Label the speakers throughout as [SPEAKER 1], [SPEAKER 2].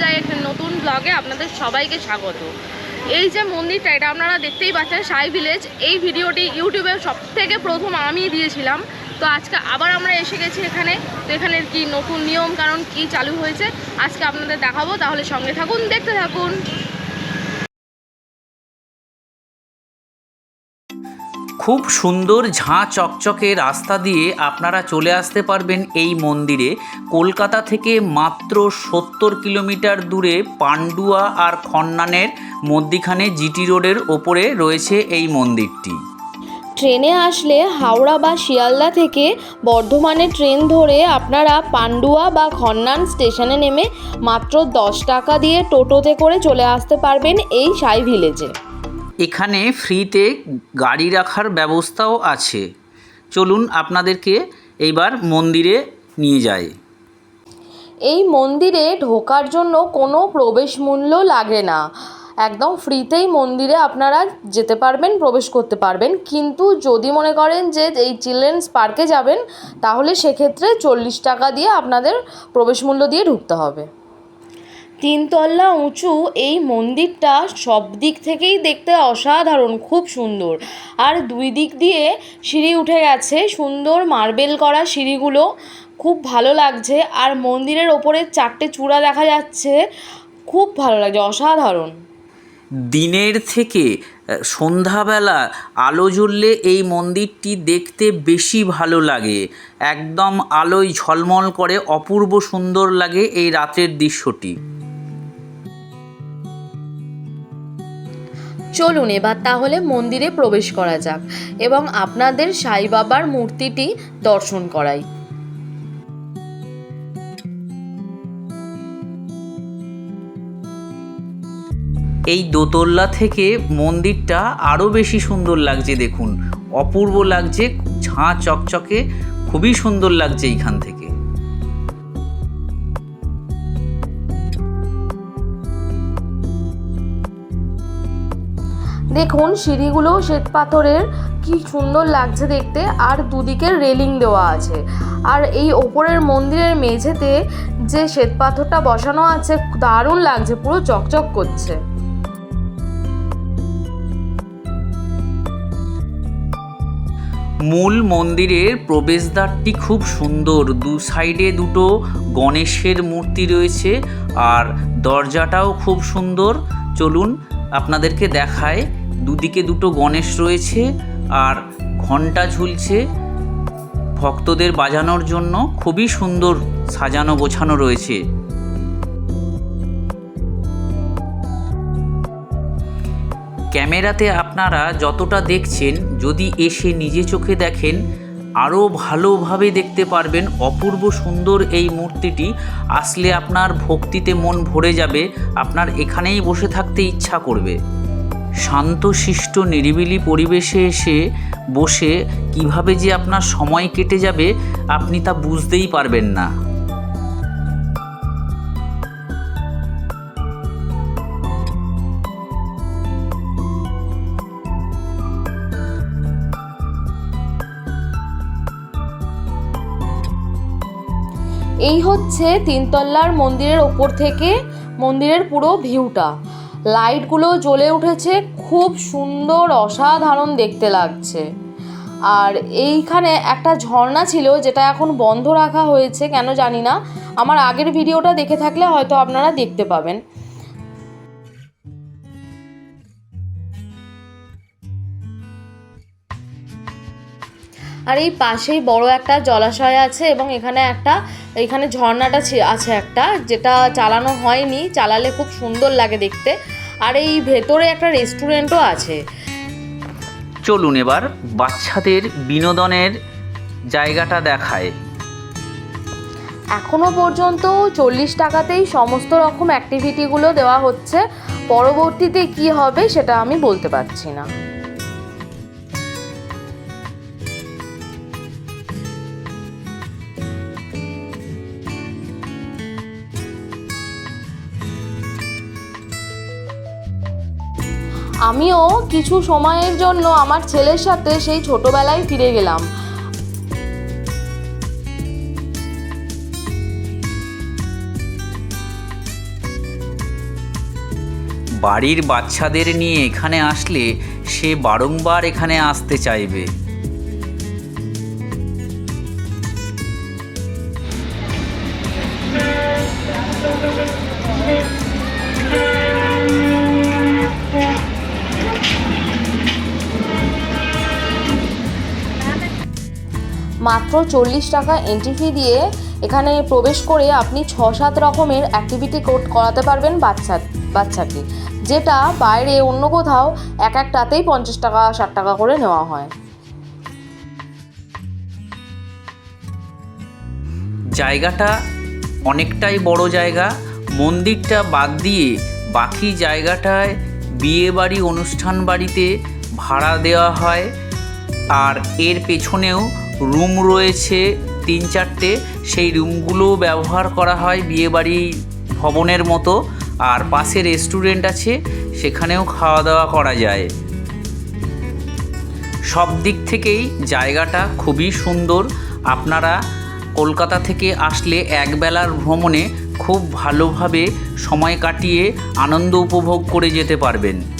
[SPEAKER 1] যায় একটা নতুন ব্লগে আপনাদের সবাইকে স্বাগত। এই যে মন্দিরটা, এটা আপনারা দেখতেই পাচ্ছেন, সাই ভিলেজ। এই ভিডিওটি ইউটিউবে সব থেকে প্রথম আমি দিয়েছিলাম। তো আজকে আবার আমরা এসে গেছি এখানে। তো এখানের কী নতুন নিয়ম কারণ কি চালু হয়েছে, আজকে আপনাদের দেখাবো। তাহলে সঙ্গে থাকুন, দেখতে থাকুন।
[SPEAKER 2] খুব সুন্দর ঝাঁ চকচকে রাস্তা দিয়ে আপনারা চলে আসতে পারবেন এই মন্দিরে। কলকাতা থেকে মাত্র সত্তর কিলোমিটার দূরে পান্ডুয়া আর খন্নানের মধ্যিখানে জিটি রোডের ওপরে রয়েছে এই মন্দিরটি।
[SPEAKER 3] ট্রেনে আসলে হাওড়া বা শিয়ালদা থেকে বর্ধমানে ট্রেন ধরে আপনারা পান্ডুয়া বা খন্নান স্টেশনে নেমে মাত্র দশ টাকা দিয়ে টোটোতে করে চলে আসতে পারবেন এই সাই ভিলেজে।
[SPEAKER 2] এখানে ফ্রিতে গাড়ি রাখার ব্যবস্থাও আছে। চলুন আপনাদেরকে এইবার মন্দিরে নিয়ে যায়
[SPEAKER 3] এই মন্দিরে ঢোকার জন্য কোনো প্রবেশ মূল্য লাগে না। একদম ফ্রিতেই মন্দিরে আপনারা যেতে পারবেন, প্রবেশ করতে পারবেন। কিন্তু যদি মনে করেন যে এই চিলড্রেন্স পার্কে যাবেন, তাহলে সেক্ষেত্রে চল্লিশ টাকা দিয়ে আপনাদের প্রবেশ মূল্য দিয়ে ঢুকতে হবে। তিনতলা উঁচু এই মন্দিরটা সব দিক থেকেই দেখতে অসাধারণ, খুব সুন্দর। আর দুই দিক দিয়ে সিঁড়ি উঠে গেছে, সুন্দর মার্বেল করা সিঁড়িগুলো, খুব ভালো লাগছে। আর মন্দিরের ওপরে চারটে চূড়া দেখা যাচ্ছে, খুব ভালো লাগছে, অসাধারণ।
[SPEAKER 2] দিনের থেকে সন্ধ্যাবেলা আলো জ্বললে এই মন্দিরটি দেখতে বেশি ভালো লাগে। একদম আলোয় ঝলমল করে, অপূর্ব সুন্দর লাগে এই রাতের দৃশ্যটি।
[SPEAKER 3] চলুন, এবার তাহলে মন্দিরে প্রবেশ করা যাক এবং আপনাদের সাই বাবার মূর্তিটি দর্শন করাই।
[SPEAKER 2] এই দোতলা থেকে মন্দিরটা আরও বেশি সুন্দর লাগছে, দেখুন। অপূর্ব লাগছে, ঝাঁ চকচকে, খুবই সুন্দর লাগছে এইখান থেকে।
[SPEAKER 3] দেখুন সিঁড়িগুলো শ্বেত পাথরের, কি সুন্দর লাগছে দেখতে। আর দুদিকে রেলিং দেওয়া আছে। আর এই ওপরের মন্দিরের মেঝেতে যে শ্বেত পাথরটা বসানো আছে, দারুণ লাগছে, পুরো চকচক করছে।
[SPEAKER 2] মূল মন্দিরের প্রবেশদ্বারটি খুব সুন্দর। দু সাইডে দুটো গণেশের মূর্তি রয়েছে, আর দরজাটাও খুব সুন্দর। চলুন আপনাদেরকে দেখায় দুদিকে দুটো গণেশ রয়েছে আর ঘণ্টা ঝুলছে। ভক্তদের বাজানোর জন্য খুবই সুন্দর সাজানো গোছানো রয়েছে। ক্যামেরাতে আপনারা যতটা দেখছেন, যদি এসে নিজে চোখে দেখেন, আরও ভালোভাবে দেখতে পারবেন অপূর্ব সুন্দর এই মূর্তিটি। আসলে আপনার ভক্তিতে মন ভরে যাবে, আপনার এখানেই বসে থাকতে ইচ্ছা করবে। শান্তশিষ্ট, নিরিবিলি পরিবেশে এসে বসে কীভাবে যে আপনার সময় কেটে যাবে, আপনি তা বুঝতেই পারবেন না।
[SPEAKER 3] এই হচ্ছে তিনতলার মন্দিরের ওপর থেকে মন্দিরের পুরো ভিউটা। লাইটগুলো জ্বলে উঠেছে, খুব সুন্দর, অসাধারণ দেখতে লাগছে। আর এইখানে একটা ঝর্ণা ছিল, যেটা এখন বন্ধ রাখা হয়েছে, কেন জানি না। আমার আগের ভিডিওটা দেখে থাকলে হয়তো আপনারা দেখতে পাবেন। আর এই পাশেই বড় একটা জলাশয় আছে এবং এখানে একটা, এখানে ঝর্ণাটা আছে একটা, যেটা চালানো হয়নি। চালালে খুব সুন্দর লাগে দেখতে। আর এই ভেতরে একটা রেস্টুরেন্টও আছে।
[SPEAKER 2] চলুন এবার বাচ্চাদের বিনোদনের জায়গাটা দেখায়।
[SPEAKER 3] এখনও পর্যন্ত চল্লিশ টাকাতেই সমস্ত রকম অ্যাক্টিভিটিগুলো দেওয়া হচ্ছে। পরবর্তীতে কি হবে সেটা আমি বলতে পারছি না। আমিও কিছু সময়ের জন্য আমার ছেলের সাথে সেই ছোটোবেলায় ফিরে গেলাম।
[SPEAKER 2] বাড়ির বাচ্চাদের নিয়ে এখানে আসলে সে বারংবার এখানে আসতে চাইবে।
[SPEAKER 3] মাত্র চল্লিশ টাকা এন্ট্রি ফি দিয়ে এখানে প্রবেশ করে আপনি ছ সাত রকমের অ্যাক্টিভিটি করাতে পারবেন বাচ্চা বাচ্চাকে। যেটা বাইরে অন্য কোথাও এক একটাতেই পঞ্চাশ টাকা, ষাট টাকা করে নেওয়া হয়।
[SPEAKER 2] জায়গাটা অনেকটাই বড় জায়গা। মন্দিরটা বাদ দিয়ে বাকি জায়গাটায় বিয়েবাড়ি অনুষ্ঠান বাড়িতে ভাড়া দেওয়া হয়। আর এর পেছনেও রুম রয়েছে তিন চারটে। সেই রুমগুলো ব্যবহার করা হয় বিয়েবাড়ি ভবনের মতো। আর পাশে রেস্টুরেন্ট আছে, সেখানেও খাওয়া দাওয়া করা যায়। সব দিক থেকেই জায়গাটা খুবই সুন্দর। আপনারা কলকাতা থেকে আসলে একবেলার ভ্রমণে খুব ভালোভাবে সময় কাটিয়ে আনন্দ উপভোগ করে যেতে পারবেন।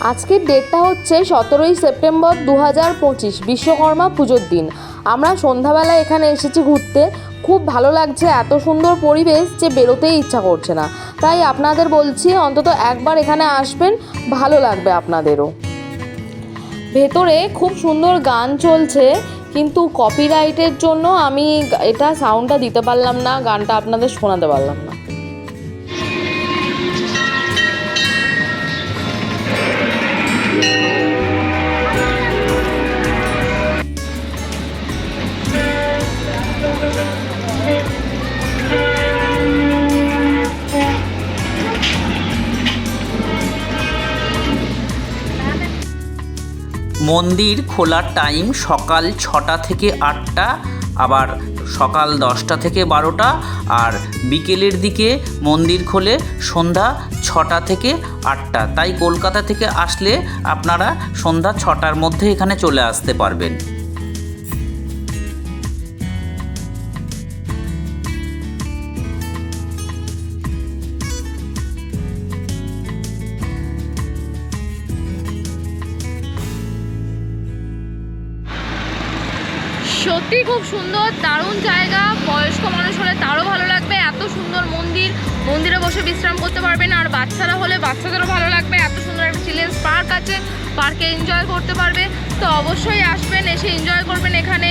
[SPEAKER 3] আজকের ডেটটা হচ্ছে সতেরোই সেপ্টেম্বর দু হাজার পঁচিশ, বিশ্বকর্মা পুজোর দিন। আমরা সন্ধ্যাবেলা এখানে এসেছি ঘুরতে। খুব ভালো লাগছে, এত সুন্দর পরিবেশ যে বেরোতেই ইচ্ছা করছে না। তাই আপনাদের বলছি, অন্তত একবার এখানে আসবেন, ভালো লাগবে আপনাদেরও। ভেতরে খুব সুন্দর গান চলছে, কিন্তু কপিরাইটের জন্য আমি এটা সাউন্ডটা দিতে পারলাম না, গানটা আপনাদের শোনাতে পারলাম
[SPEAKER 2] মন্দির খোলার টাইম সকাল ছটা থেকে আটটা, আবার সকাল দশটা থেকে বারোটা, আর বিকেলের দিকে মন্দির খোলে সন্ধ্যা ছটা থেকে আটটা। তাই কলকাতা থেকে আসলে আপনারা সন্ধ্যা ছটার মধ্যে এখানে চলে আসতে পারবেন।
[SPEAKER 1] সত্যি খুব সুন্দর, দারুণ জায়গা, বয়স্ক মানুষ হলে তারও ভালো লাগবে, এত সুন্দর মন্দির, মন্দিরে বসে বিশ্রাম করতে পারবেন, আর বাচ্চারা হলে বাচ্চাদেরও ভালো লাগবে, এত সুন্দর একটা চিলড্রেন্স পার্ক আছে, পার্কে এনজয় করতে পারবে, তো অবশ্যই আসবেন, এসে এনজয় করবেন এখানে,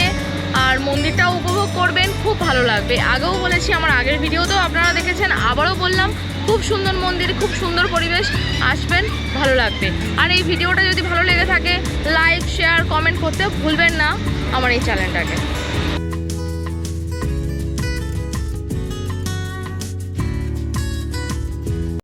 [SPEAKER 1] আর মন্দিরটাও উপভোগ করবেন, খুব ভালো লাগবে। আগেও বলেছি আমার আগের ভিডিওতেও আপনারা দেখেছেন, আবারও বললাম খুব সুন্দর মন্দির, খুব সুন্দর পরিবেশ, আসবেন, ভালো লাগবে। আর এই ভিডিওটা যদি ভালো লেগে থাকে লাইক শেয়ার কমেন্ট করতে ভুলবেন না, আমার এই চ্যানেলটাকে